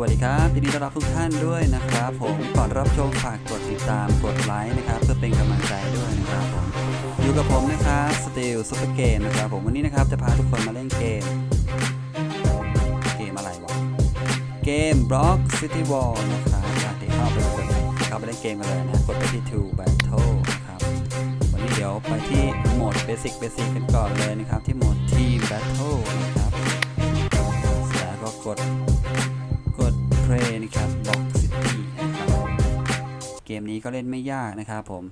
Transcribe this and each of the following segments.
วัสดีครับยินดีต้อนรับทุกท่านด้วยนะครับผมก่อนรับชมฝากกดติดตามกดไลค์นะครับเพื่อเป็นกำลังใจด้วยนะครับผมอยู่กับผมนะครับสตีลซุปเปอร์เกมนะครับผมวันนี้นะครับจะพาทุกคนมาเล่นเกม เกมอะไรวะเกม Block City Wall นะครับอยากให้เข้าไปกดเข้าไปเล่นเกมกันเลยนะกดไปที่ To Battle นะครับวันนี้เดี๋ยวไปที่โหมด Basic Basic กันก่อนเลยนะครับที่โหมด Team Battle นะครับแล้วก็กด play นะครับ Box City นะครับเกมนี้ก็เล่นไม่ยากนะครับผม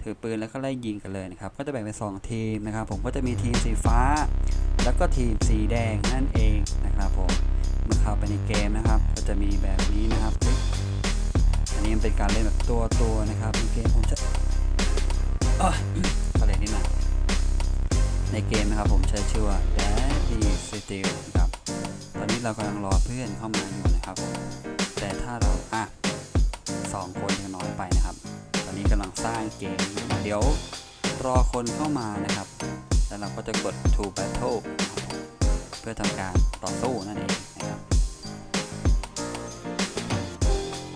ถือปืนแล้วก็ไล่ยิงกันเลยนะครับ ก็จะแบ่งเป็น2ทีมนะครับ ผมก็จะมีทีมสีฟ้า แล้วก็ทีมสีแดงนั่นเองนะครับผมเมื่อเข้าไปในเกมนะครับ ก็จะมีแบบนี้นะครับอันนี้มันเป็นการเล่นแบบตัวตัวนะครับในเกมผมจะเอ้ยอะไรนี่นะในเกมนะครับผมใช้ชื่อว่า Daddy Steel นะครับ ตอนนี้เรากำลังรอเพื่อนเข้ามาอยู่นะครับ แต่ถ้าเราอะสองคนยังน้อยไปนะครับ ตอนนี้กำลังสร้างเกมเดี๋ยวรอคนเข้ามานะครับ แล้วเราก็จะกด to battle เพื่อทำการต่อสู้นั่นเองนะครับ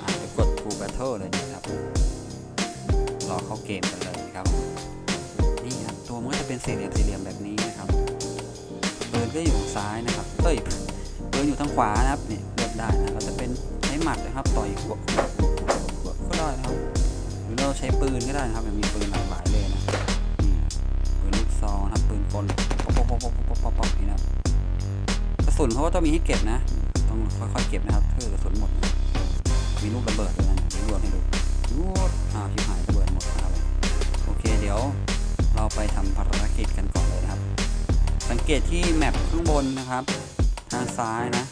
อะไปกด to battle เลยนะครับ รอเข้าเกมกันเลยนะครับ นี่ครับตัวมันก็จะเป็นสี่เหลี่ยมสี่เหลี่ยมแบบนี้นะครับปืนก็อยู่ทางซ้ายนะครับเอ้ยปืนอยู่ทางขวานะครับเนี่ยเลือกได้นะเราจะเป็น มัดนะครับ ต่อยหัวก็ได้นะครับ หรือเราใช้ปืนก็ได้นะครับมันมีปืนหลากหลายเลยนะนี่ปืนลูกซองนะครับปืนกลป๊อปป๊อปป๊อปป๊อปป๊อปป๊อปนี่นะกระสุนเขาก็ต้องมีให้เก็บนะ ต้องค่อยๆเก็บนะครับเพื่อกระสุนหมด มีลูกระเบิดด้วยนะมีรวมให้ดูรวดอ้าวชิบหายระเบิดหมดนะครับโอเคเดี๋ยวเราไปทำภารกิจกันก่อนเลยนะครับ สังเกตที่แมปข้างบนนะครับ ทางซ้ายนะ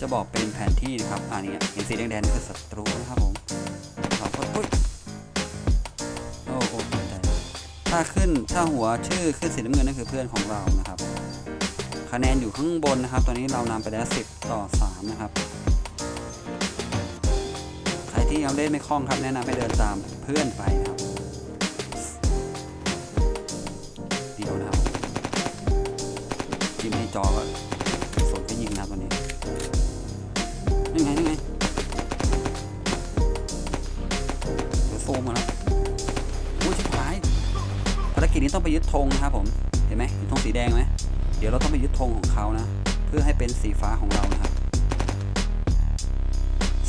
จะบอกเป็นแผนที่นะครับอ่านี่เห็นสีแดงๆนี่คือศัตรูนะครับผมเราก็ปุ๊ยโอ้โอ้ตายถ้าขึ้นถ้าหัวชื่อขึ้นสีน้ำเงินนั่นคือเพื่อนของเรานะครับ คะแนนอยู่ข้างบนนะครับ ตอนนี้เรานำไปแล้ว 10 ต่อ 3 นะครับ ใครที่ยังเล่นไม่คล่องครับแนะนำให้เดินตามเพื่อนไปนะครับเดียวนะครับจิ้มในจอก็ เดี๋ยวโฟมแล้วอุ้ยชิบหายภารกิจนี้ต้องไปยึดธงนะครับผม เห็นไหมธงสีแดงไหมเดี๋ยวเราต้องไปยึดธงของเขานะ เพื่อให้เป็นสีฟ้าของเรานะครับ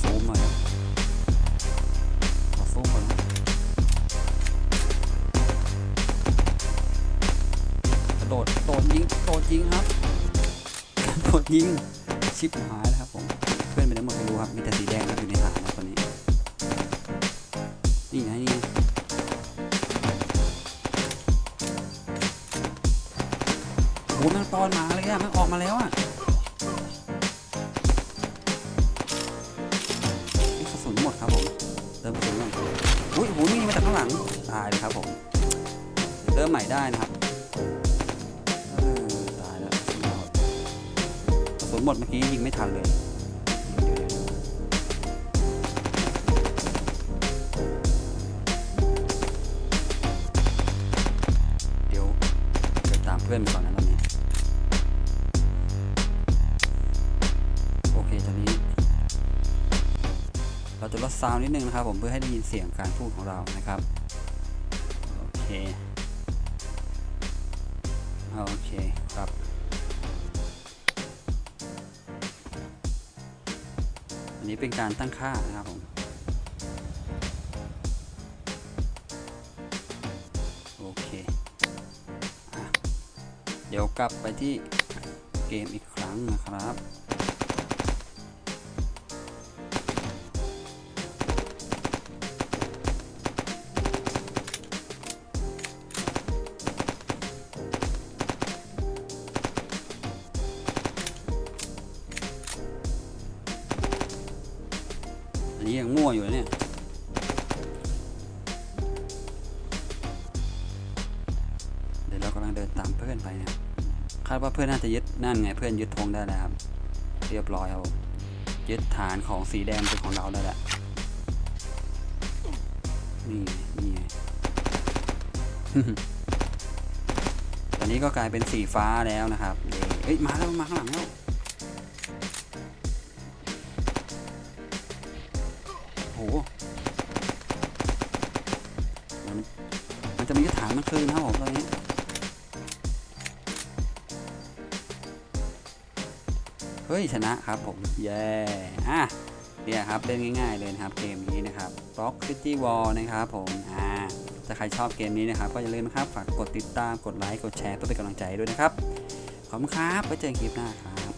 ซูมหน่อยขอซูมก่อนกระโดดโดดยิงโดดยิงครับกระโดดยิง ชิปหายแล้วครับผม เพื่อนไปได้หมดไม่รู้ครับ มีแต่สีแดงครับอยู่ในฐานนะตอนนี้ นี่ไงนี่งโอ้โหแมันตอนมาเลยอะมันออกมาแล้วอะนี่กระสุนหมดครับผมเติมกระสุนก่อนอุ้ยโอ้โหนี่มาจากข้างหลังตายเลยครับผมเริ่มใหม่ได้นะครับตายแล้วสุนหมดกระสุนหมดเมื่อกี้ยิงไม่ทันเลย พื่อนไปก่อนนะตอนนี้โอเคตอนนี้ เราจะลดซาวน์นิดนึงนะครับ ผมเพื่อให้ได้ยินเสียงการพูดของเรานะครับโอเคโอเคครับอันนี้เป็นการตั้งค่านะครับผม เดี๋ยวกลับไปที่เกมอีกครั้งนะครับอันนี้ยังมั่วอยู่เนี่ย คาดว่าเพื่อนน่าจะยึดนั่นไงเพื่อนยึดธงได้แล้วครับ เรียบร้อยครับยึดฐานของสีแดงเป็นของเราได้และนี่นี่ตอนนี้ก็กลายเป็นสีฟ้าแล้วนะครับเอ้ยมาแล้วมาข้างหลังแล้วโหมันจะมียึดฐานมื่คืนครับผมตอนนี้ เฮ้ยชนะครับผมเย้อะเนี่ยครับเล่นง่าย ๆเลยนะครับเกมนี้นะครับ Block City Wall นะครับผมอ่าถ้าใครชอบเกมนี้นะครับ ก็อย่าลืมนะครับฝากกดติดตามกดไลค์กดแชร์เพื่อเป็นกำลังใจด้วยนะครับขอบคุณครับไว้เจอกันคลิปหน้าครับ